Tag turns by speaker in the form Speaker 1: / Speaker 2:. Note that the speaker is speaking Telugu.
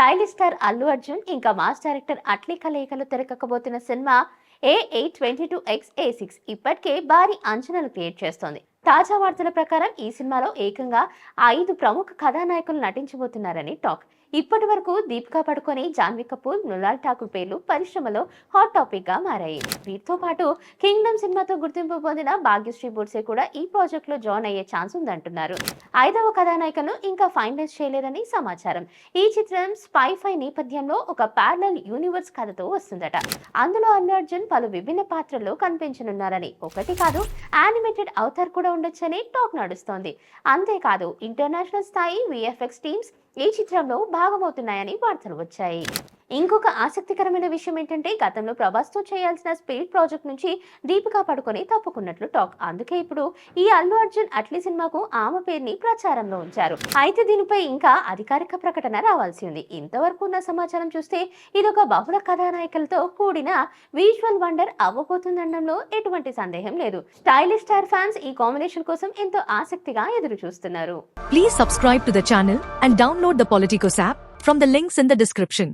Speaker 1: స్టైలిష్ స్టార్ అల్లు అర్జున్ ఇంకా మాస్ డైరెక్టర్ అట్లీ కలయికలు తెరకెక్కబోతున్న cinema A eight twenty two X A six ఇప్పటికే భారీ అంచనాలు క్రియేట్ చేస్తోంది. తాజా వార్తల ప్రకారం ఈ సినిమాలో ఏకంగా ఐదు ప్రముఖ కథానాయకులు నటించబోతున్నారని టాక్. ఇప్పటి వరకు దీపికా పడుకొని జాన్వీ కపూర్ మృణాల్ ఠాకూర్ పేర్లు పరిశ్రమలో హాట్ టాపిక్గా మారాయి. వీటితో పాటు కింగ్డమ్ సినిమాతో గుర్తింపు పొందిన భాగ్యశ్రీ బుడ్సే కూడా ఈ ప్రాజెక్ట్లో జాయిన్ అయ్యే ఛాన్స్ ఉందంటున్నారు. ఐదవ కథానాయకను ఇంకా ఫైనలైజ్ చేయలేదని సమాచారం. ఈ చిత్రం స్పై ఫై నేపథ్యంలో ఒక ప్యారలల్ యూనివర్స్ కథతో వస్తుందట. అందులో అల్లు అర్జున్ పలు విభిన్న పాత్రల్లో కనిపించనున్నారని. ఒకటి కాదు యానిమేటెడ్ అవతార్ కూడా ఉండొచ్చని టాక్ నడుస్తోంది. అంతేకాదు ఇంటర్నేషనల్ స్థాయి విఎఫ్ఎక్స్ టీమ్స్ ఈ చిత్రంలో భాగమవుతున్నాయని వార్తలు వచ్చాయి. ఇంకొక ఆసక్తికరమైన విషయం ఏంటంటే గతంలో ప్రభాస్తో చేయాల్సిన స్పీడ్ ప్రాజెక్ట్ నుంచి దీపికా పడుకొని తప్పుకున్నట్లు టాక్. అందుకే ఇప్పుడు ఈ అల్లు అర్జున్ అట్లీ సినిమాకు ఆమె పేరుని ప్రచారంలో ఉంచారు. అయితే దీనిపై ఇంకా అధికారిక ప్రకటన రావాల్సి ఉంది. ఇంతవరకు ఉన్న సమాచారం చూస్తే ఇదొక బహుళ కథానాయకులతో కూడిన విజువల్ వండర్ అవ్వబోతుందనడంలో ఎటువంటి సందేహం లేదు. స్టైలిష్ స్టార్ ఫ్యాన్స్ ఈ కాంబినేషన్ కోసం ఎంతో ఆసక్తిగా ఎదురు చూస్తున్నారు
Speaker 2: please subscribe to the channel and download the Politicos app from the links in the description